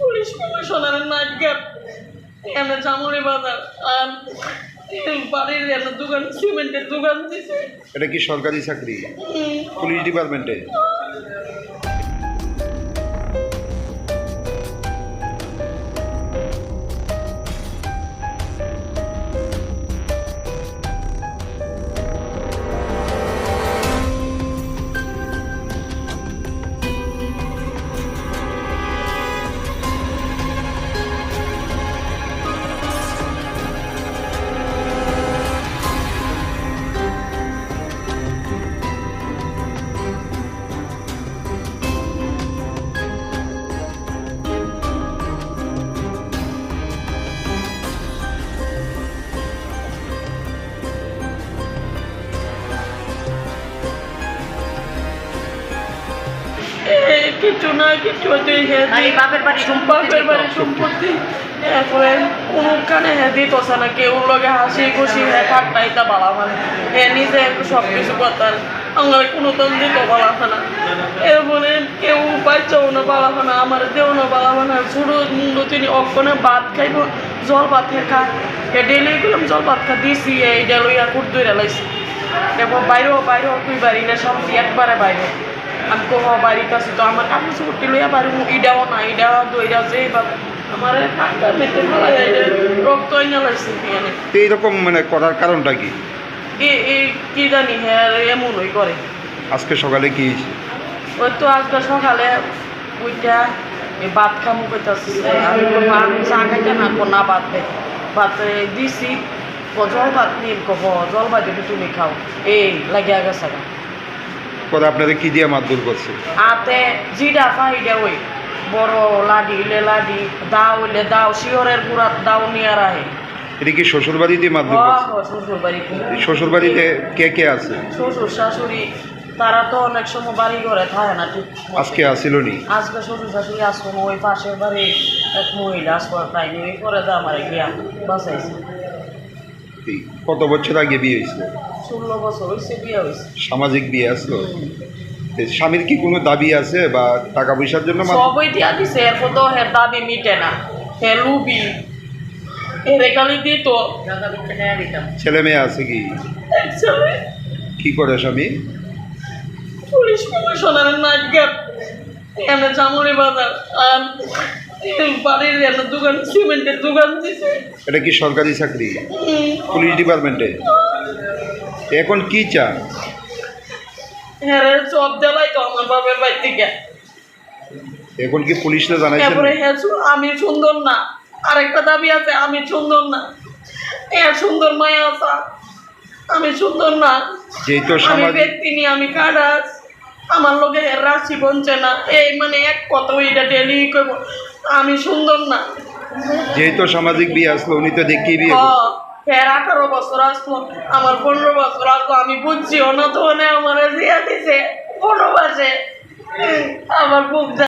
Police কমিশনারের night cap. এনে জামুরি বাজার আর বাড়ির এনে দোকান সিমেন্টের দোকান দিছে। এটা কি সরকারি চাকরি? পুলিশ ডিপার্টমেন্টে? কিছু না কিছু বাপের বাড়ি সম্পত্তি বাপের বাড়ি সম্পত্তি। এরপরে হ্যাঁ না কেউ লগে হাসি খুশি হ্যাঁ ঠাট্টাইতা বালা মানে। হে নিজে সব কিছু করতাম আমার কোনো তন দিত বালা না। এরপরে কেউ বাচ্চাও না বালা না আমার দেও না বালা না। ছোট মুন্ড তিনি অক্ষণে ভাত খাইব জল ভাত খায় হে ডেলি গেলাম জল ভাত খা দিছি এইটা লইয়া কুট দইরা লাইছি। এরপর বাইরেও বাইরেও তুই বাড়ি না সব একবারে বাইরে। আমি তো বাড়িতে আছি তো আমার কাপড় চুপড়ি লইয়া পারি ইডাও না ইডা দইরা যে বা আমার হাতটা মেতে ফেলা যায় রক্ত লাগছে এইরকম মানে করার কারণটা কি? এই কি জানি হ্যাঁ এমন ওই করে। আজকে সকালে কি ওই তো আজকে সকালে ওইটা এই ভাত খামু কইতাছি আমি ভাত চা খাইতে না কো না ভাত দে ভাত দিছি জল ভাত নিন কহ জল ভাত তুমি খাও। এই লাগিয়া গেছে। পরে আপনাদের কি দিয়ে মারধর করছে? হাতে জিডা ফাইডা ওই বড় লাডি ইলে লাডি দাও ইলে দাও শিওরের গুড়া দাও নিয়ে রাহে। এটা কি শ্বশুর বাড়িতে করছে? শ্বশুর বাড়িতে শ্বশুর বাড়িতে কে কে আছে? শ্বশুর শাশুড়ি তারা তো অনেক সময় বাড়ি ঘরে থাকে না ঠিক আজকে আসিল নি? আজকে শ্বশুর শাশুড়ি আসব ওই পাশের বাড়ি এক মহিলা আসব তাই নিয়ে করে দা আমার গিয়া বাঁচাইছে। এই কত বছর আগে বিয়ে হয়েছিল ষোলো বছর হয়েছে বিয়ে হয়েছে সামাজিক বিয়ে আসলো স্বামীর কি কোনো দাবি আছে বা টাকা পয়সার জন্য সবই দিয়া দিছে এরপর তো হের দাবি মিটে না। হে লুবি। এরে খালি দিত। ছেলে মেয়ে আছে কি? কি করে স্বামী? পুলিশ কমিশনারের ক্যাপ এনে জামুরি বাজার। আর বাড়ির দোকান সিমেন্টের দোকান দিছে। এটা কি সরকারি চাকরি? পুলিশ ডিপার্টমেন্টে? এখন কি চান হেরে সব তো আমার বাপের বাড়ি থেকে। এখন কি পুলিশে জানাইছেন এরপরে হেসু আমি সুন্দর না। আরেকটা দাবি আছে আমি সুন্দর না। এ সুন্দর মায়া আসা আমি সুন্দর না। যেহেতু আমি সামাজিক ব্যক্তি নিয়ে আমি কারাস আমার লোকে রাশি বনছে না। এই মানে এক কত এটা ডেলি করব আমি সুন্দর না। যেহেতু সামাজিক বিয়ে আসলো উনি তো দেখিয়ে বিয়ে। ফের আঠারো বছর আসতো আমার পনেরো বছর আসতো আমি বুঝছি অনত আমার দিয়া দিছে পনেরো মাসে আমার বুক